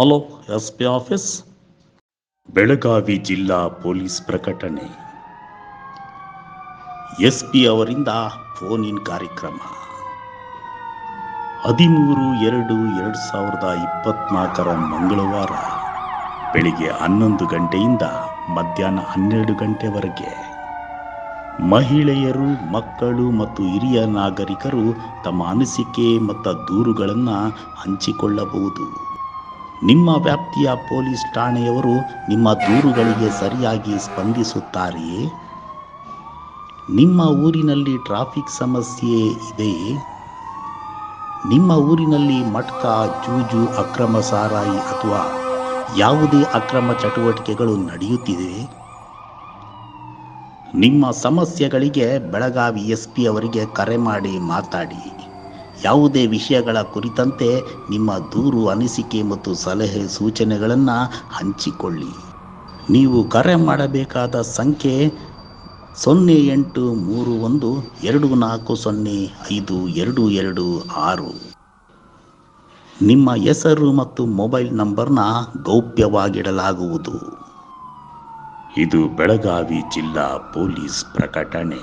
Hello S P office. Belagavi ಜಿಲ್ಲಾ police ಪ್ರಕಟಣೆ. S P ಅವರಿಂದ ಫೋನ್ ಇನ್ ಕಾರ್ಯಕ್ರಮ. ಹದಿಮೂರು ಎರಡು ಎರಡು ಸಾವಿರದ ಇಪ್ಪತ್ನಾಲ್ಕರ ಮಂಗಳವಾರ ಬೆಳಿಗ್ಗೆ ಹನ್ನೊಂದು ಗಂಟೆಯಿಂದ ಮಧ್ಯಾಹ್ನ ಹನ್ನೆರಡು ಗಂಟೆವರೆಗೆ ಮಹಿಳೆಯರು, ಮಕ್ಕಳು ಮತ್ತು ಹಿರಿಯ ನಾಗರಿಕರು ತಮ್ಮ ಅನಿಸಿಕೆ ಮತ್ತು ದೂರುಗಳನ್ನು ಹಂಚಿಕೊಳ್ಳಬಹುದು. ನಿಮ್ಮ ವ್ಯಾಪ್ತಿಯ ಪೊಲೀಸ್ ಠಾಣೆಯವರು ನಿಮ್ಮ ದೂರುಗಳಿಗೆ ಸರಿಯಾಗಿ ಸ್ಪಂದಿಸುತ್ತಾರೆಯೇ? ನಿಮ್ಮ ಊರಿನಲ್ಲಿ ಟ್ರಾಫಿಕ್ ಸಮಸ್ಯೆ ಇದೆಯೇ? ನಿಮ್ಮ ಊರಿನಲ್ಲಿ ಮಟ್ಕ, ಜೂಜು, ಅಕ್ರಮ ಸಾರಾಯಿ ಅಥವಾ ಯಾವುದೇ ಅಕ್ರಮ ಚಟುವಟಿಕೆಗಳು ನಡೆಯುತ್ತಿದೆ? ನಿಮ್ಮ ಸಮಸ್ಯೆಗಳಿಗೆ ಬೆಳಗಾವಿ ಎಸ್ ಪಿ ಅವರಿಗೆ ಕರೆ ಮಾಡಿ ಮಾತಾಡಿ. ಯಾವುದೇ ವಿಷಯಗಳ ಕುರಿತಂತೆ ನಿಮ್ಮ ದೂರು ಅನಿಸಿಕೆ ಮತ್ತು ಸಲಹೆ ಸೂಚನೆಗಳನ್ನು ಹಂಚಿಕೊಳ್ಳಿ. ನೀವು ಕರೆ ಮಾಡಬೇಕಾದ ಸಂಖ್ಯೆ ಸೊನ್ನೆ ಎಂಟು ಮೂರು ಒಂದು ಎರಡು ನಾಲ್ಕು ಸೊನ್ನೆ ಐದು ಎರಡು ಎರಡು ಆರು. ನಿಮ್ಮ ಹೆಸರು ಮತ್ತು ಮೊಬೈಲ್ ನಂಬರ್ನ ಗೌಪ್ಯವಾಗಿಡಲಾಗುವುದು. ಇದು ಬೆಳಗಾವಿ ಜಿಲ್ಲಾ ಪೊಲೀಸ್ ಪ್ರಕಟಣೆ.